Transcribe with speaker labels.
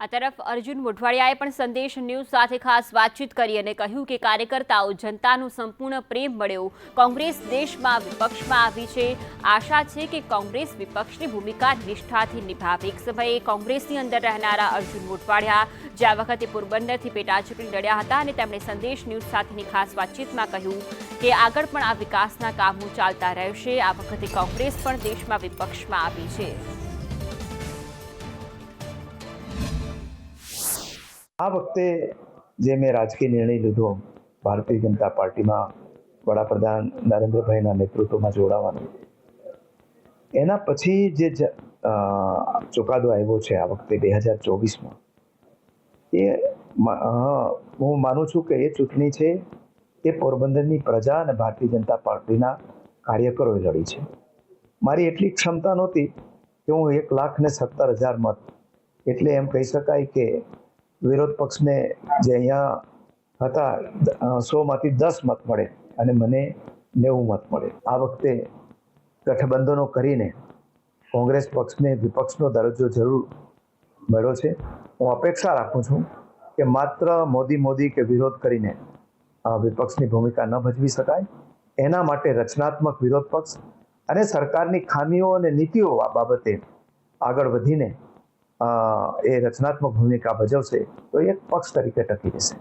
Speaker 1: આ તરફ અર્જુન મોઢવાડિયાએ પણ સંદેશ ન્યૂઝ સાથે ખાસ વાતચીત કરી અને કહ્યું કે કાર્યકર્તાઓ જનતાનો સંપૂર્ણ પ્રેમ મળ્યો કોંગ્રેસ દેશમાં વિપક્ષમાં આવી છે. આશા છે કે કોંગ્રેસ વિપક્ષની ભૂમિકા નિષ્ઠાથી નિભાવે. એક સમયે કોંગ્રેસની અંદર રહેનારા અર્જુન મોઢવાડિયા જે વખતે પોરબંદરથી પેટા ચૂંટણી લડ્યા હતા અને તેમણે સંદેશ ન્યૂઝ સાથેની ખાસ વાતચીતમાં કહ્યું કે આગળ પણ આ વિકાસના કામો ચાલતા રહેશે. આ વખતે કોંગ્રેસ પણ દેશમાં વિપક્ષમાં આવી છે.
Speaker 2: આ વખતે જે મેં રાજકીય નિર્ણય લીધો, ભારતીય જનતા પાર્ટીમાં વડાપ્રધાન નરેન્દ્રભાઈના નેતૃત્વમાં જોડાવાનું, એના પછી જે ચુકાદો આવ્યો છે આ વખતે બે હજાર ચોવીસમાં, એ હું માનું છું કે એ ચૂંટણી છે, એ પોરબંદરની પ્રજા અને ભારતીય જનતા પાર્ટીના કાર્યકરોએ લડી છે. મારી એટલી ક્ષમતા નહોતી કે હું એક લાખ ને સત્તર હજાર મત, એટલે એમ કહી શકાય કે વિરોધ પક્ષને જે અહીંયા હતા સોમાંથી દસ મત મળે અને મને નેવું મત મળે. આ વખતે ગઠબંધનો કરીને કોંગ્રેસ પક્ષને વિપક્ષનો દરજ્જો જરૂર મળ્યો છે. હું અપેક્ષા રાખું છું કે માત્ર મોદી મોદી કે વિરોધ કરીને આ વિપક્ષની ભૂમિકા ન ભજવી શકાય. એના માટે રચનાત્મક વિરોધ પક્ષ અને સરકારની ખામીઓ અને નીતિઓ આ બાબતે આગળ વધીને એ રચનાત્મક ભૂમિકા ભજવશે તો એક પક્ષ તરીકે ટકી રહેશે.